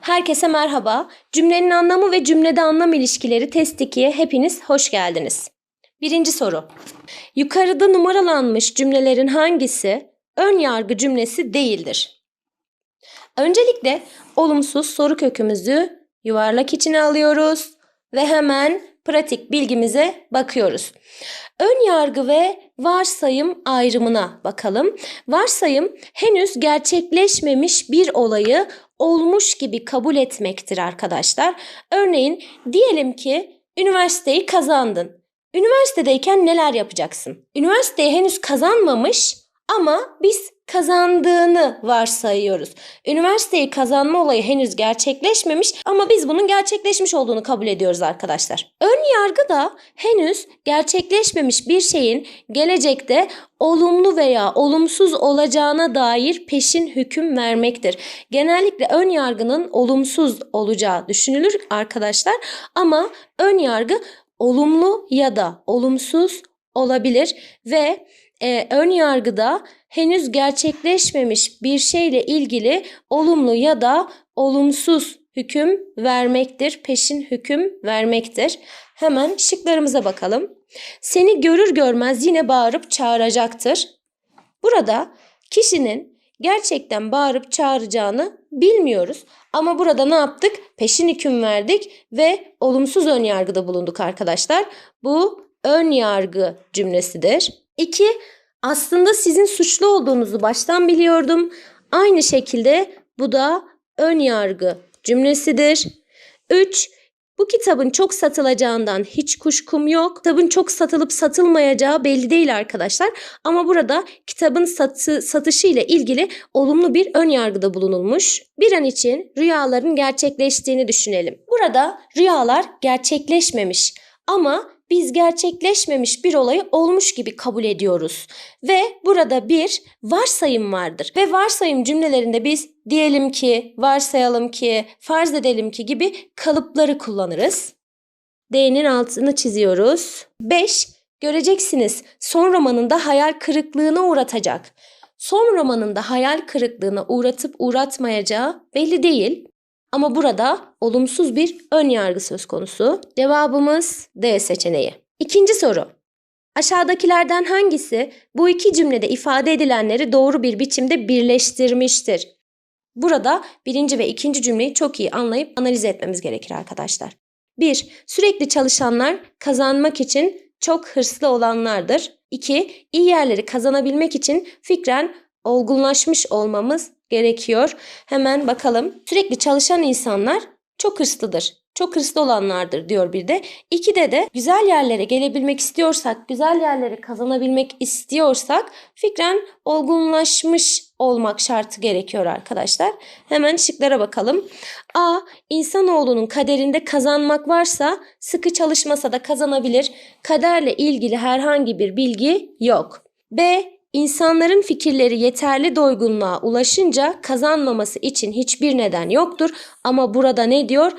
Herkese merhaba. Cümlenin anlamı ve cümlede anlam ilişkileri test 2'ye hepiniz hoş geldiniz. Birinci soru. Yukarıda numaralanmış cümlelerin hangisi ön yargı cümlesi değildir? Öncelikle olumsuz soru kökümüzü yuvarlak içine alıyoruz ve hemen pratik bilgimize bakıyoruz. Ön yargı ve varsayım ayrımına bakalım. Varsayım henüz gerçekleşmemiş bir olayı olmuş gibi kabul etmektir arkadaşlar. Örneğin diyelim ki üniversiteyi kazandın. Üniversitedeyken neler yapacaksın? Üniversiteyi henüz kazanmamış ama biz kazandığını varsayıyoruz. Üniversiteyi kazanma olayı henüz gerçekleşmemiş ama biz bunun gerçekleşmiş olduğunu kabul ediyoruz arkadaşlar. Ön yargı da henüz gerçekleşmemiş bir şeyin gelecekte olumlu veya olumsuz olacağına dair peşin hüküm vermektir. Genellikle ön yargının olumsuz olacağı düşünülür arkadaşlar ama ön yargı olumlu ya da olumsuz olabilir ve e, ön yargıda henüz gerçekleşmemiş bir şeyle ilgili olumlu ya da olumsuz hüküm vermektir, peşin hüküm vermektir. Hemen şıklarımıza bakalım. Seni görür görmez yine bağırıp çağıracaktır. Burada kişinin gerçekten bağırıp çağıracağını bilmiyoruz. Ama burada ne yaptık? Peşin hüküm verdik ve olumsuz ön yargıda bulunduk arkadaşlar. Bu ön yargı cümlesidir. 2. Aslında sizin suçlu olduğunuzu baştan biliyordum. Aynı şekilde bu da ön yargı cümlesidir. 3. Bu kitabın çok satılacağından hiç kuşkum yok. Kitabın çok satılıp satılmayacağı belli değil arkadaşlar. Ama burada kitabın satı, satışı ile ilgili olumlu bir ön yargıda bulunulmuş. Bir an için rüyaların gerçekleştiğini düşünelim. Burada rüyalar gerçekleşmemiş ama biz gerçekleşmemiş bir olayı olmuş gibi kabul ediyoruz. Ve burada bir varsayım vardır. Ve varsayım cümlelerinde biz diyelim ki, varsayalım ki, farz edelim ki gibi kalıpları kullanırız. D'nin altını çiziyoruz. 5. Göreceksiniz son romanında hayal kırıklığına uğratacak. Son romanında hayal kırıklığına uğratıp uğratmayacağı belli değil. Ama burada olumsuz bir ön yargı söz konusu. Cevabımız D seçeneği. İkinci soru. Aşağıdakilerden hangisi bu iki cümlede ifade edilenleri doğru bir biçimde birleştirmiştir? Burada birinci ve ikinci cümleyi çok iyi anlayıp analiz etmemiz gerekir arkadaşlar. 1. Sürekli çalışanlar kazanmak için çok hırslı olanlardır. 2. İyi yerleri kazanabilmek için fikren olgunlaşmış olmamız gerekiyor. Hemen bakalım. Sürekli çalışan insanlar çok hırslıdır. Çok hırslı olanlardır diyor bir de. İkide de güzel yerlere gelebilmek istiyorsak, güzel yerleri kazanabilmek istiyorsak fikren olgunlaşmış olmak şartı gerekiyor arkadaşlar. Hemen şıklara bakalım. A. İnsanoğlunun kaderinde kazanmak varsa sıkı çalışmasa da kazanabilir. Kaderle ilgili herhangi bir bilgi yok. B. İnsanların fikirleri yeterli doygunluğa ulaşınca kazanmaması için hiçbir neden yoktur. Ama burada ne diyor?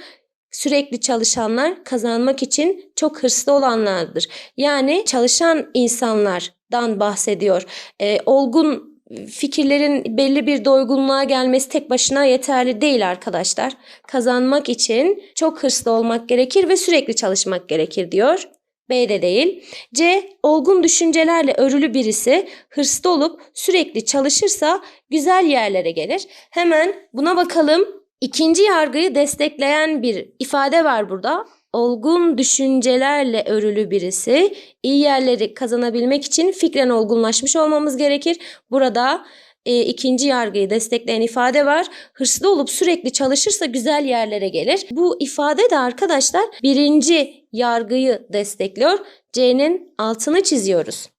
Sürekli çalışanlar kazanmak için çok hırslı olanlardır. Yani çalışan insanlardan bahsediyor. E, olgun fikirlerin belli bir doygunluğa gelmesi tek başına yeterli değil arkadaşlar. Kazanmak için çok hırslı olmak gerekir ve sürekli çalışmak gerekir diyor. B'de değil. C. Olgun düşüncelerle örülü birisi hırslı olup sürekli çalışırsa güzel yerlere gelir. Hemen buna bakalım. İkinci yargıyı destekleyen bir ifade var burada. Olgun düşüncelerle örülü birisi iyi yerleri kazanabilmek için fikren olgunlaşmış olmamız gerekir. Burada e, ikinci yargıyı destekleyen ifade var. Hırslı olup sürekli çalışırsa güzel yerlere gelir. Bu ifade de arkadaşlar birinci yargıyı destekliyor. C'nin altını çiziyoruz.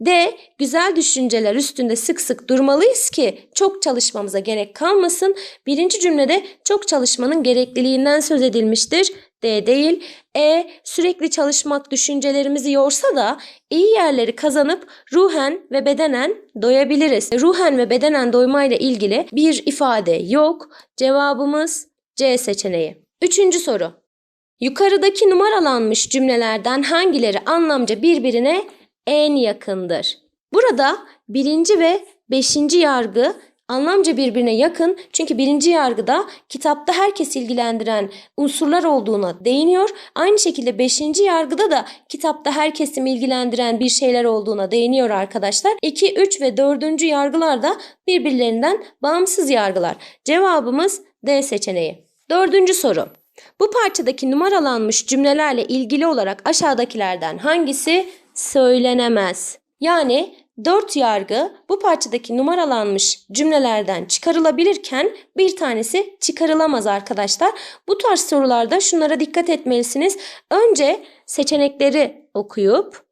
D. Güzel düşünceler üstünde sık sık durmalıyız ki çok çalışmamıza gerek kalmasın. Birinci cümlede çok çalışmanın gerekliliğinden söz edilmiştir. D değil. E. Sürekli çalışmak düşüncelerimizi yorsa da iyi yerleri kazanıp ruhen ve bedenen doyabiliriz. Ruhen ve bedenen doymayla ilgili bir ifade yok. Cevabımız C seçeneği. Üçüncü soru. Yukarıdaki numaralanmış cümlelerden hangileri anlamca birbirine en yakındır? Burada birinci ve beşinci yargı anlamca birbirine yakın. Çünkü birinci yargıda kitapta herkes ilgilendiren unsurlar olduğuna değiniyor. Aynı şekilde beşinci yargıda da kitapta herkesi ilgilendiren bir şeyler olduğuna değiniyor arkadaşlar. 2, 3 ve 4. yargılar da birbirlerinden bağımsız yargılar. Cevabımız D seçeneği. Dördüncü soru. Bu parçadaki numaralanmış cümlelerle ilgili olarak aşağıdakilerden hangisi söylenemez? Yani dört yargı bu parçadaki numaralanmış cümlelerden çıkarılabilirken bir tanesi çıkarılamaz arkadaşlar. Bu tarz sorularda şunlara dikkat etmelisiniz. Önce seçenekleri okuyup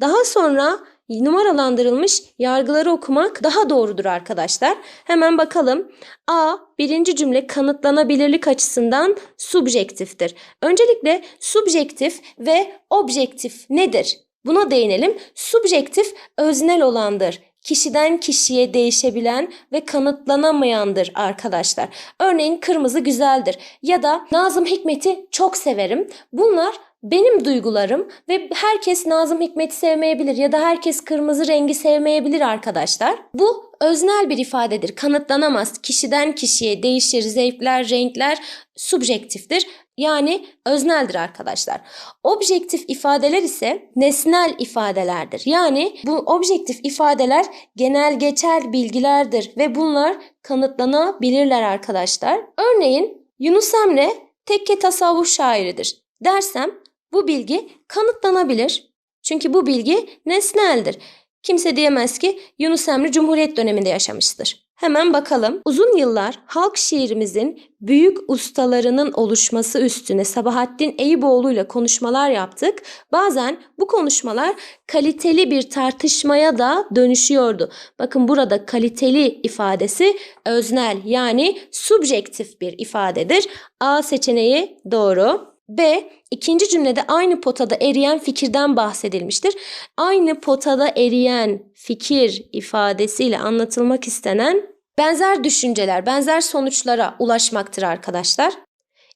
daha sonra numaralandırılmış yargıları okumak daha doğrudur arkadaşlar. Hemen bakalım. A. Birinci cümle kanıtlanabilirlik açısından subjektiftir. Öncelikle subjektif ve objektif nedir? Buna değinelim. Subjektif öznel olandır. Kişiden kişiye değişebilen ve kanıtlanamayandır arkadaşlar. Örneğin kırmızı güzeldir ya da Nazım Hikmet'i çok severim. Bunlar benim duygularım ve herkes Nazım Hikmet'i sevmeyebilir ya da herkes kırmızı rengi sevmeyebilir arkadaşlar. Bu öznel bir ifadedir. Kanıtlanamaz. Kişiden kişiye değişir. Zevkler, renkler subjektiftir. Yani özneldir arkadaşlar. Objektif ifadeler ise nesnel ifadelerdir. Yani bu objektif ifadeler genel geçer bilgilerdir ve bunlar kanıtlanabilirler arkadaşlar. Örneğin Yunus Emre tekke tasavvuf şairidir dersem bu bilgi kanıtlanabilir. Çünkü bu bilgi nesneldir. Kimse diyemez ki Yunus Emre Cumhuriyet döneminde yaşamıştır. Hemen bakalım. Uzun yıllar halk şiirimizin büyük ustalarının oluşması üstüne Sabahattin Eyüboğlu ile konuşmalar yaptık. Bazen bu konuşmalar kaliteli bir tartışmaya da dönüşüyordu. Bakın burada kaliteli ifadesi öznel yani subjektif bir ifadedir. A seçeneği doğru. B. ikinci cümlede aynı potada eriyen fikirden bahsedilmiştir. Aynı potada eriyen fikir ifadesiyle anlatılmak istenen benzer düşünceler, benzer sonuçlara ulaşmaktır arkadaşlar.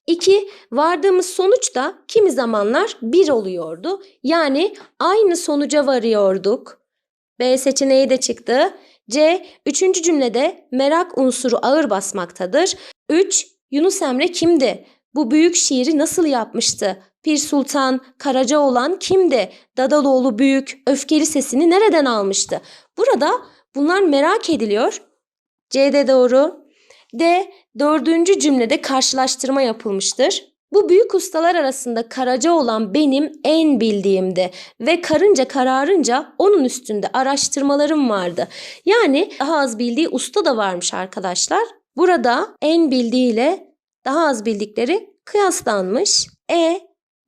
2. Vardığımız sonuç da kimi zamanlar bir oluyordu. Yani aynı sonuca varıyorduk. B seçeneği de çıktı. C. Üçüncü cümlede merak unsuru ağır basmaktadır. 3. Yunus Emre kimdi? Bu büyük şiiri nasıl yapmıştı? Pir Sultan Karacaoğlan kimdi? Dadaloğlu büyük öfkeli sesini nereden almıştı? Burada bunlar merak ediliyor. C'de doğru. D. Dördüncü cümlede karşılaştırma yapılmıştır. Bu büyük ustalar arasında Karaca olan benim en bildiğimdi ve karınca kararınca onun üstünde araştırmalarım vardı. Yani daha az bildiği usta da varmış arkadaşlar. Burada en bildiğiyle daha az bildikleri kıyaslanmış. E.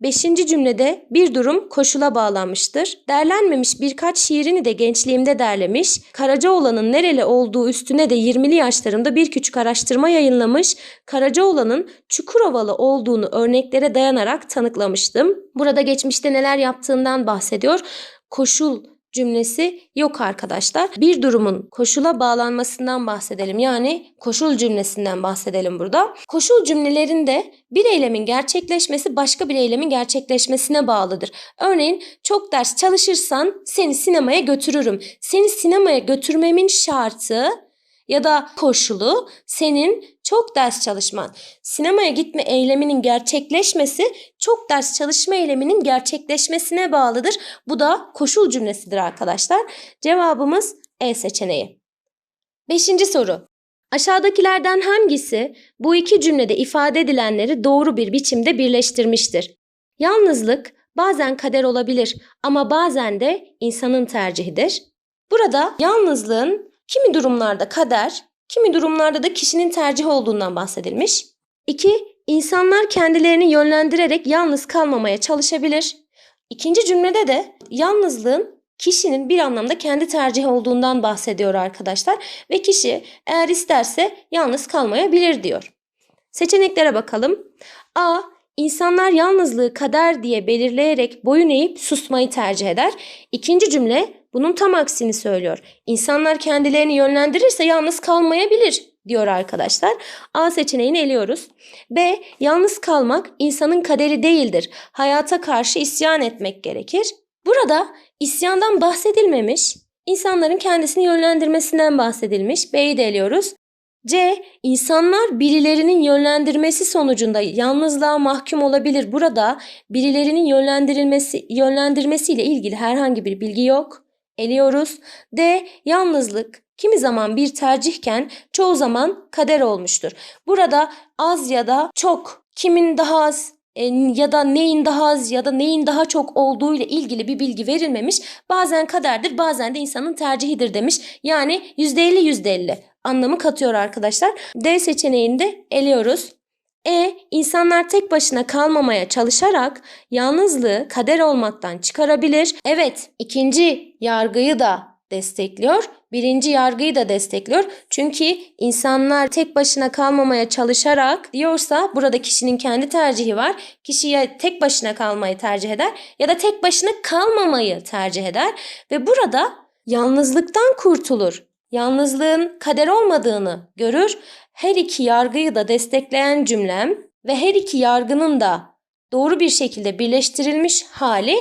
Beşinci cümlede bir durum koşula bağlanmıştır. Derlenmemiş birkaç şiirini de gençliğimde derlemiş. Karacaoğlan'ın nereli olduğu üstüne de 20'li yaşlarımda bir küçük araştırma yayınlamış. Karacaoğlan'ın Çukurovalı olduğunu örneklere dayanarak tanıklamıştım. Burada geçmişte neler yaptığından bahsediyor. Koşul cümlesi yok arkadaşlar. Bir durumun koşula bağlanmasından bahsedelim. Yani koşul cümlesinden bahsedelim burada. Koşul cümlelerinde bir eylemin gerçekleşmesi başka bir eylemin gerçekleşmesine bağlıdır. Örneğin çok ders çalışırsan seni sinemaya götürürüm. Seni sinemaya götürmemin şartı ya da koşulu senin çok ders çalışman. Sinemaya gitme eyleminin gerçekleşmesi çok ders çalışma eyleminin gerçekleşmesine bağlıdır. Bu da koşul cümlesidir arkadaşlar. Cevabımız E seçeneği. Beşinci soru. Aşağıdakilerden hangisi bu iki cümlede ifade edilenleri doğru bir biçimde birleştirmiştir? Yalnızlık bazen kader olabilir ama bazen de insanın tercihidir. Burada yalnızlığın kimi durumlarda kader, kimi durumlarda da kişinin tercihi olduğundan bahsedilmiş. 2. İnsanlar kendilerini yönlendirerek yalnız kalmamaya çalışabilir. İkinci cümlede de yalnızlığın kişinin bir anlamda kendi tercihi olduğundan bahsediyor arkadaşlar ve kişi eğer isterse yalnız kalmayabilir diyor. Seçeneklere bakalım. A. İnsanlar yalnızlığı kader diye belirleyerek boyun eğip susmayı tercih eder. İkinci cümle bunun tam aksini söylüyor. İnsanlar kendilerini yönlendirirse yalnız kalmayabilir diyor arkadaşlar. A seçeneğini eliyoruz. B. Yalnız kalmak insanın kaderi değildir. Hayata karşı isyan etmek gerekir. Burada isyandan bahsedilmemiş. insanların kendisini yönlendirmesinden bahsedilmiş. B'yi de eliyoruz. C. İnsanlar birilerinin yönlendirmesi sonucunda yalnızlığa mahkum olabilir. Burada birilerinin yönlendirilmesi yönlendirmesiyle ilgili herhangi bir bilgi yok. Eliyoruz. D. Yalnızlık kimi zaman bir tercihken çoğu zaman kader olmuştur. Burada az ya da çok, kimin daha az ya da neyin daha az ya da neyin daha çok olduğu ile ilgili bir bilgi verilmemiş. Bazen kaderdir, bazen de insanın tercihidir demiş. Yani %50 %50 anlamı katıyor arkadaşlar. D seçeneğini de eliyoruz. E. insanlar tek başına kalmamaya çalışarak yalnızlığı kader olmaktan çıkarabilir. Evet, ikinci yargıyı da destekliyor. Birinci yargıyı da destekliyor. Çünkü insanlar tek başına kalmamaya çalışarak diyorsa burada kişinin kendi tercihi var. Kişi ya tek başına kalmayı tercih eder ya da tek başına kalmamayı tercih eder ve burada yalnızlıktan kurtulur. Yalnızlığın kader olmadığını görür. Her iki yargıyı da destekleyen cümlem ve her iki yargının da doğru bir şekilde birleştirilmiş hali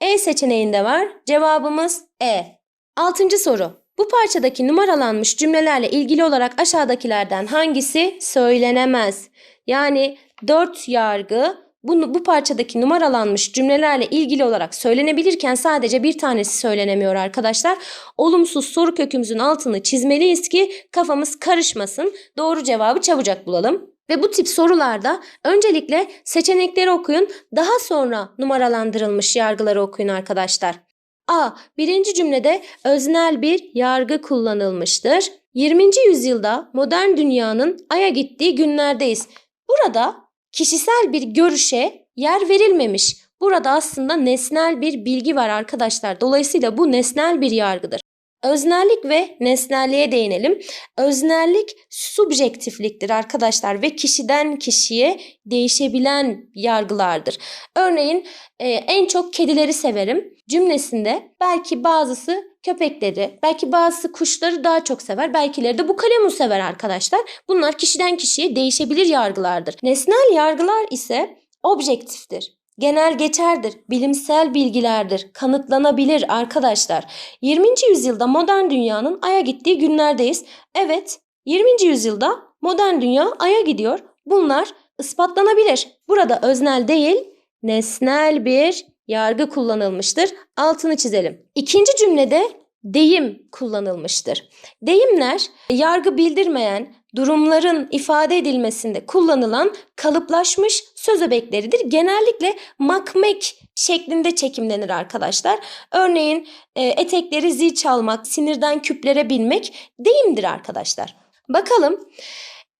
E seçeneğinde var. Cevabımız E. Altıncı soru. Bu parçadaki numaralanmış cümlelerle ilgili olarak aşağıdakilerden hangisi söylenemez? Yani dört yargı bu, bu parçadaki numaralanmış cümlelerle ilgili olarak söylenebilirken sadece bir tanesi söylenemiyor arkadaşlar. Olumsuz soru kökümüzün altını çizmeliyiz ki kafamız karışmasın. Doğru cevabı çabucak bulalım. Ve bu tip sorularda öncelikle seçenekleri okuyun, daha sonra numaralandırılmış yargıları okuyun arkadaşlar. A. Birinci cümlede öznel bir yargı kullanılmıştır. 20. yüzyılda modern dünyanın aya gittiği günlerdeyiz. Burada kişisel bir görüşe yer verilmemiş. Burada aslında nesnel bir bilgi var arkadaşlar. Dolayısıyla bu nesnel bir yargıdır. Öznellik ve nesnelliğe değinelim. Öznellik subjektifliktir arkadaşlar ve kişiden kişiye değişebilen yargılardır. Örneğin e, en çok kedileri severim cümlesinde belki bazısı köpekleri, belki bazısı kuşları daha çok sever, belkileri de bu kalemu sever arkadaşlar. Bunlar kişiden kişiye değişebilir yargılardır. Nesnel yargılar ise objektiftir genel geçerdir, bilimsel bilgilerdir, kanıtlanabilir arkadaşlar. 20. yüzyılda modern dünyanın aya gittiği günlerdeyiz. Evet, 20. yüzyılda modern dünya aya gidiyor. Bunlar ispatlanabilir. Burada öznel değil, nesnel bir yargı kullanılmıştır. Altını çizelim. İkinci cümlede deyim kullanılmıştır. Deyimler yargı bildirmeyen durumların ifade edilmesinde kullanılan kalıplaşmış söz öbekleridir. Genellikle makmek şeklinde çekimlenir arkadaşlar. Örneğin e, etekleri zil çalmak, sinirden küplere binmek deyimdir arkadaşlar. Bakalım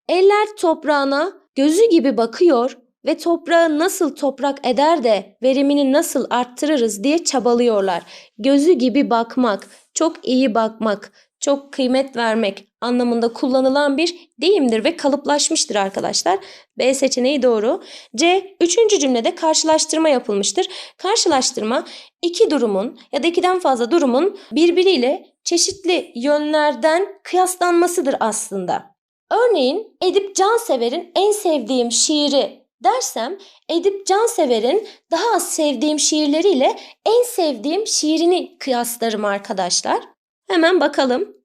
eller toprağına gözü gibi bakıyor ve toprağı nasıl toprak eder de verimini nasıl arttırırız diye çabalıyorlar. Gözü gibi bakmak, çok iyi bakmak, çok kıymet vermek anlamında kullanılan bir deyimdir ve kalıplaşmıştır arkadaşlar. B seçeneği doğru. C. Üçüncü cümlede karşılaştırma yapılmıştır. Karşılaştırma iki durumun ya da ikiden fazla durumun birbiriyle çeşitli yönlerden kıyaslanmasıdır aslında. Örneğin Edip Cansever'in en sevdiğim şiiri dersem Edip Cansever'in daha az sevdiğim şiirleriyle en sevdiğim şiirini kıyaslarım arkadaşlar. Hemen bakalım.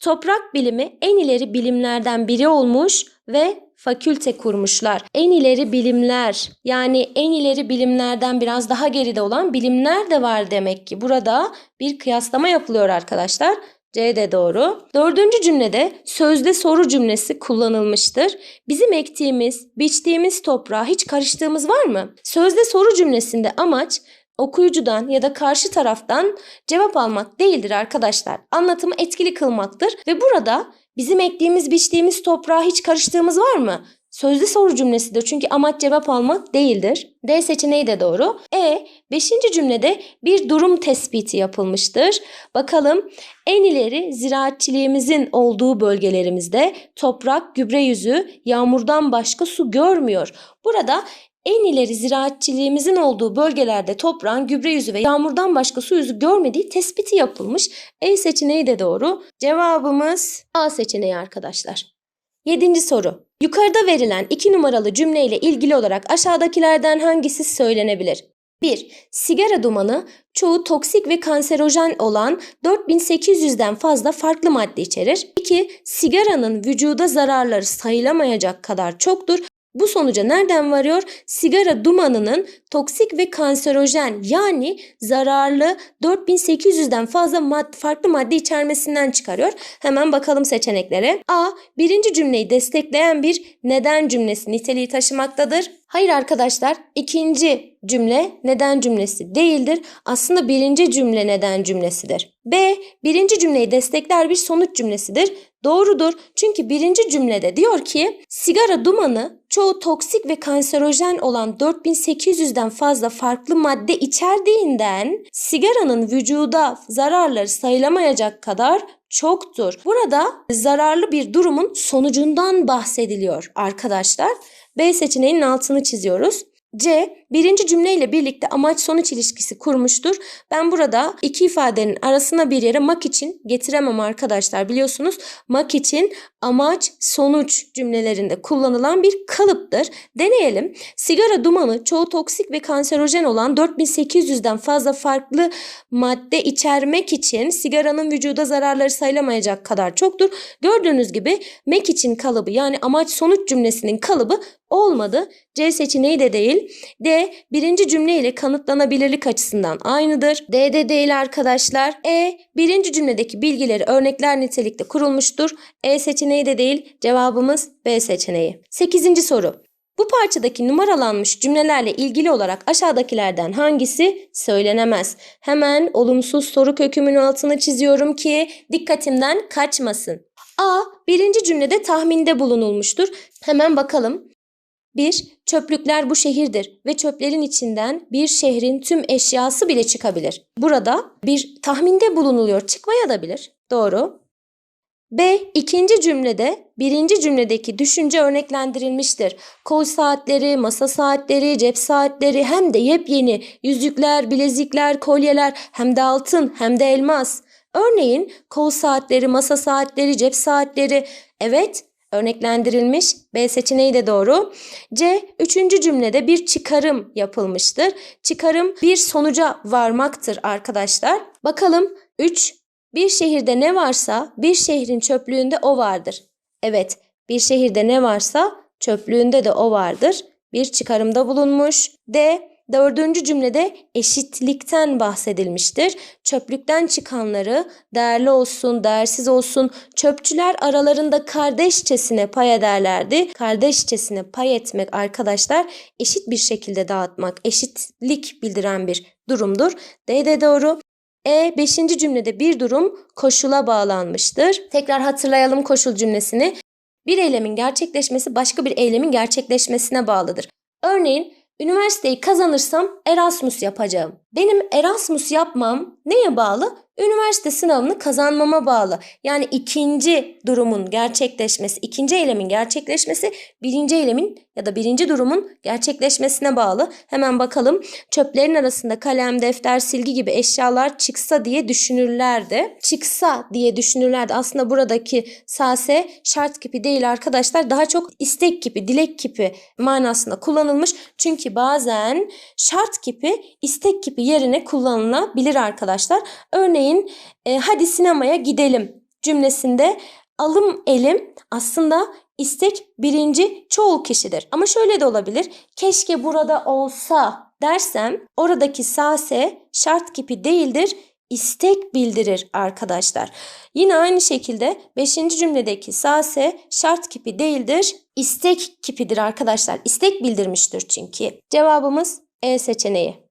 Toprak bilimi en ileri bilimlerden biri olmuş ve fakülte kurmuşlar. En ileri bilimler yani en ileri bilimlerden biraz daha geride olan bilimler de var demek ki. Burada bir kıyaslama yapılıyor arkadaşlar. C de doğru. Dördüncü cümlede sözde soru cümlesi kullanılmıştır. Bizim ektiğimiz, biçtiğimiz toprağa hiç karıştığımız var mı? Sözde soru cümlesinde amaç okuyucudan ya da karşı taraftan cevap almak değildir arkadaşlar. Anlatımı etkili kılmaktır ve burada bizim ektiğimiz, biçtiğimiz toprağa hiç karıştığımız var mı? Sözlü soru cümlesidir çünkü amaç cevap almak değildir. D seçeneği de doğru. E, beşinci cümlede bir durum tespiti yapılmıştır. Bakalım en ileri ziraatçiliğimizin olduğu bölgelerimizde toprak, gübre yüzü, yağmurdan başka su görmüyor. Burada en ileri ziraatçiliğimizin olduğu bölgelerde toprağın gübre yüzü ve yağmurdan başka su yüzü görmediği tespiti yapılmış. E seçeneği de doğru. Cevabımız A seçeneği arkadaşlar. Yedinci soru. Yukarıda verilen iki numaralı cümleyle ilgili olarak aşağıdakilerden hangisi söylenebilir? 1. Sigara dumanı çoğu toksik ve kanserojen olan 4800'den fazla farklı madde içerir. 2. Sigaranın vücuda zararları sayılamayacak kadar çoktur. Bu sonuca nereden varıyor? Sigara dumanının toksik ve kanserojen yani zararlı 4800'den fazla mad farklı madde içermesinden çıkarıyor. Hemen bakalım seçeneklere. A. Birinci cümleyi destekleyen bir neden cümlesi niteliği taşımaktadır. Hayır arkadaşlar ikinci cümle neden cümlesi değildir. Aslında birinci cümle neden cümlesidir. B. Birinci cümleyi destekler bir sonuç cümlesidir. Doğrudur. Çünkü birinci cümlede diyor ki sigara dumanı çoğu toksik ve kanserojen olan 4800'den fazla farklı madde içerdiğinden sigaranın vücuda zararları sayılamayacak kadar çoktur. Burada zararlı bir durumun sonucundan bahsediliyor arkadaşlar. B seçeneğinin altını çiziyoruz. C. Birinci cümleyle birlikte amaç sonuç ilişkisi kurmuştur. Ben burada iki ifadenin arasına bir yere mak için getiremem arkadaşlar. Biliyorsunuz mak için amaç sonuç cümlelerinde kullanılan bir kalıptır. Deneyelim. Sigara dumanı çoğu toksik ve kanserojen olan 4800'den fazla farklı madde içermek için sigaranın vücuda zararları sayılamayacak kadar çoktur. Gördüğünüz gibi mek için kalıbı yani amaç sonuç cümlesinin kalıbı olmadı. C seçeneği de değil. D birinci cümle ile kanıtlanabilirlik açısından aynıdır. D de değil arkadaşlar. E birinci cümledeki bilgileri örnekler nitelikte kurulmuştur. E seçeneği de değil. Cevabımız B seçeneği. Sekizinci soru. Bu parçadaki numaralanmış cümlelerle ilgili olarak aşağıdakilerden hangisi söylenemez? Hemen olumsuz soru kökümün altını çiziyorum ki dikkatimden kaçmasın. A. Birinci cümlede tahminde bulunulmuştur. Hemen bakalım. 1. Çöplükler bu şehirdir ve çöplerin içinden bir şehrin tüm eşyası bile çıkabilir. Burada bir tahminde bulunuluyor. Çıkmaya da bilir. Doğru. B. ikinci cümlede birinci cümledeki düşünce örneklendirilmiştir. Kol saatleri, masa saatleri, cep saatleri hem de yepyeni yüzükler, bilezikler, kolyeler hem de altın hem de elmas. Örneğin kol saatleri, masa saatleri, cep saatleri. Evet, örneklendirilmiş. B seçeneği de doğru. C. Üçüncü cümlede bir çıkarım yapılmıştır. Çıkarım bir sonuca varmaktır arkadaşlar. Bakalım 3. Bir şehirde ne varsa bir şehrin çöplüğünde o vardır. Evet bir şehirde ne varsa çöplüğünde de o vardır. Bir çıkarımda bulunmuş. D. Dördüncü cümlede eşitlikten bahsedilmiştir. Çöplükten çıkanları değerli olsun, değersiz olsun çöpçüler aralarında kardeşçesine pay ederlerdi. Kardeşçesine pay etmek arkadaşlar eşit bir şekilde dağıtmak, eşitlik bildiren bir durumdur. D de doğru. E 5. cümlede bir durum koşula bağlanmıştır. Tekrar hatırlayalım koşul cümlesini. Bir eylemin gerçekleşmesi başka bir eylemin gerçekleşmesine bağlıdır. Örneğin üniversiteyi kazanırsam Erasmus yapacağım. Benim Erasmus yapmam neye bağlı? Üniversite sınavını kazanmama bağlı. Yani ikinci durumun gerçekleşmesi, ikinci eylemin gerçekleşmesi birinci eylemin ya da birinci durumun gerçekleşmesine bağlı. Hemen bakalım. Çöplerin arasında kalem, defter, silgi gibi eşyalar çıksa diye düşünürlerdi. Çıksa diye düşünürlerdi. Aslında buradaki sase şart kipi değil arkadaşlar. Daha çok istek kipi, dilek kipi manasında kullanılmış. Çünkü bazen şart kipi istek kipi yerine kullanılabilir arkadaşlar. Örneğin e, hadi sinemaya gidelim cümlesinde alım elim aslında istek birinci çoğul kişidir. Ama şöyle de olabilir. Keşke burada olsa dersem oradaki sase şart kipi değildir istek bildirir arkadaşlar. Yine aynı şekilde 5. cümledeki sase şart kipi değildir, istek kipidir arkadaşlar. İstek bildirmiştir çünkü. Cevabımız E seçeneği.